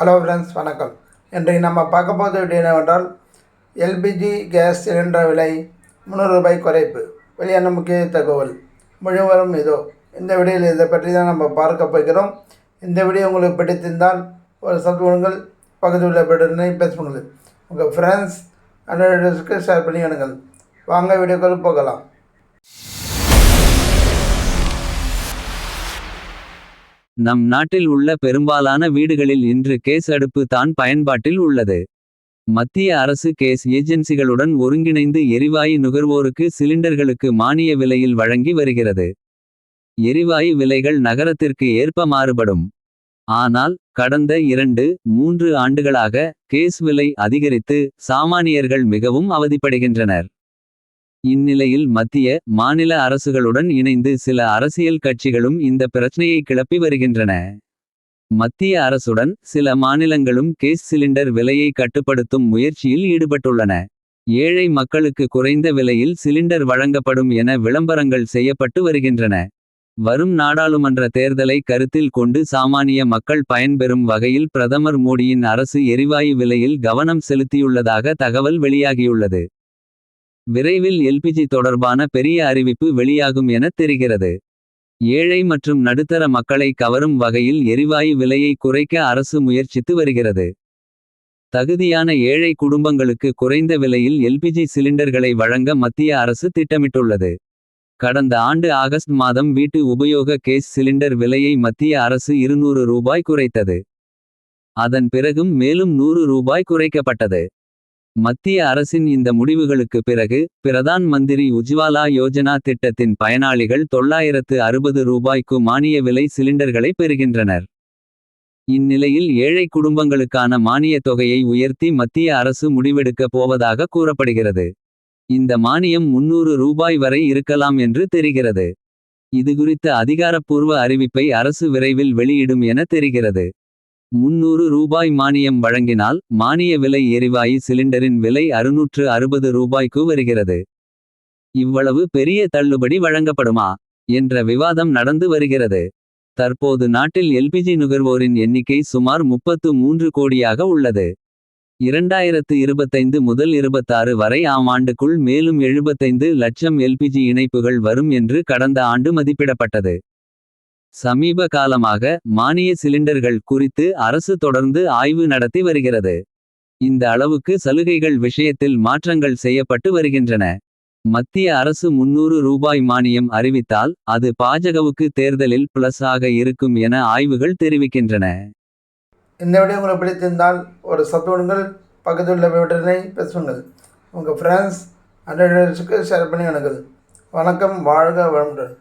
Hello friends வணக்கம். இன்றைக்கு நம்ம பார்க்க போகிறது வீடியோ என்னவென்றால் எல்பிஜி கேஸ் சிலிண்டர் விலை முந்நூறு ரூபாய் குறைப்பு. வெளியான முக்கிய தகவல்? முழுவதும் இதோ. இந்த வீடியோவில் இதை பற்றி தான் நம்ம பார்க்க போகிறோம். இந்த வீடியோ உங்களுக்கு பிடித்திருந்தால் ஒரு சத்துவங்கள் பக்கத்தில் உள்ள பெற்றனை பேஸ் பண்ணுங்கள். உங்கள் ஃப்ரெண்ட்ஸ் அண்ட் ஷேர் பண்ணி வேணுங்கள் வாங்க வீடியோக்கள் போகலாம். நம் நாட்டில் உள்ள பெரும்பாலான வீடுகளில் இன்று கேஸ் அடுப்பு தான் பயன்பாட்டில் உள்ளது. மத்திய அரசு கேஸ் ஏஜென்சிகளுடன் ஒருங்கிணைந்து எரிவாயு நுகர்வோருக்கு சிலிண்டர்களுக்கு மானிய விலையில் வழங்கி வருகிறது. எரிவாயு விலைகள் நகரத்திற்கு ஏற்ப மாறுபடும். ஆனால் கடந்த இரண்டு மூன்று ஆண்டுகளாக கேஸ் விலை அதிகரித்து சாமானியர்கள் மிகவும் அவதிப்படுகின்றனர். இந்நிலையில் மத்திய மாநில அரசுகளுடன் இணைந்து சில அரசியல் கட்சிகளும் இந்த பிரச்சனையை கிளப்பி வருகின்றன. மத்திய அரசுடன் சில மாநிலங்களும் கேஸ் சிலிண்டர் விலையை கட்டுப்படுத்தும் முயற்சியில் ஈடுபட்டுள்ளன. ஏழை மக்களுக்கு குறைந்த விலையில் சிலிண்டர் வழங்கப்படும் என விளம்பரங்கள் செய்யப்பட்டு வருகின்றன. வரும் நாடாளுமன்ற தேர்தலை கருத்தில் கொண்டு சாமானிய மக்கள் பயன்பெறும் வகையில் பிரதமர் மோடியின் அரசு எரிவாயு விலையில் கவனம் செலுத்தியுள்ளதாக தகவல் வெளியாகியுள்ளது. விரைவில் எல்பிஜி தொடர்பான பெரிய அறிவிப்பு வெளியாகும் என தெரிகிறது. ஏழை மற்றும் நடுத்தர மக்களை கவரும் வகையில் எரிவாயு விலையை குறைக்க அரசு முயற்சித்து வருகிறது. தகுதியான ஏழை குடும்பங்களுக்கு குறைந்த விலையில் எல்பிஜி சிலிண்டர்களை வழங்க மத்திய அரசு திட்டமிட்டுள்ளது. கடந்த ஆண்டு ஆகஸ்ட் மாதம் வீட்டு உபயோக கேஸ் சிலிண்டர் விலையை மத்திய அரசு இருநூறு ரூபாய் குறைத்தது. அதன் பிறகும் மேலும் நூறு ரூபாய் குறைக்கப்பட்டது. மத்திய அரசின் இந்த முடிவுகளுக்கு பிறகு பிரதான் மந்திரி உஜ்வாலா யோஜனா திட்டத்தின் பயனாளிகள் தொள்ளாயிரத்து அறுபது ரூபாய்க்கு மானிய விலை சிலிண்டர்களை பெறுகின்றனர். இந்நிலையில் ஏழை குடும்பங்களுக்கான மானிய தொகையை உயர்த்தி மத்திய அரசு முடிவெடுக்க போவதாக கூறப்படுகிறது. இந்த மானியம் முன்னூறு ரூபாய் வரை இருக்கலாம் என்று தெரிகிறது. இதுகுறித்த அதிகாரப்பூர்வ அறிவிப்பை அரசு விரைவில் வெளியிடும் என தெரிகிறது. முன்னூறு ரூபாய் மானியம் வழங்கினால் மானிய விலை எரிவாயு சிலிண்டரின் விலை அறுநூற்று அறுபது ரூபாய்க்கு வருகிறது. இவ்வளவு பெரிய தள்ளுபடி வழங்கப்படுமா? என்ற விவாதம் நடந்து வருகிறது. தற்போது நாட்டில் எல்பிஜி நுகர்வோரின் எண்ணிக்கை சுமார் முப்பத்து மூன்று கோடியாக உள்ளது. இரண்டாயிரத்து இருபத்தைந்து முதல் இருபத்தாறு வரை ஆம் ஆண்டுக்குள் மேலும் எழுபத்தைந்து லட்சம் எல்பிஜி இணைப்புகள் வரும் என்று கடந்த ஆண்டு மதிப்பிடப்பட்டது. சமீப காலமாக மானிய சிலிண்டர்கள் குறித்து அரசு தொடர்ந்து ஆய்வு நடத்தி வருகிறது. இந்த அளவுக்கு சலுகைகள் விஷயத்தில் மாற்றங்கள் செய்யப்பட்டு வருகின்றன. மத்திய அரசு முன்னூறு ரூபாய் மானியம் அறிவித்தால் அது பாஜகவுக்கு தேர்தலில் பிளஸ் ஆக இருக்கும் என ஆய்வுகள் தெரிவிக்கின்றன. இந்த வீடியோ உங்களுக்கு பிடித்திருந்தால் ஒரு சத்துவங்கள் பக்கத்தில் உள்ள பேசுங்கள். உங்கள் ஃப்ரெண்ட்ஸ் அண்ட் ஷேர் பண்ணி வேணுங்கள் வணக்கம் வாழ்க வளமுடன்.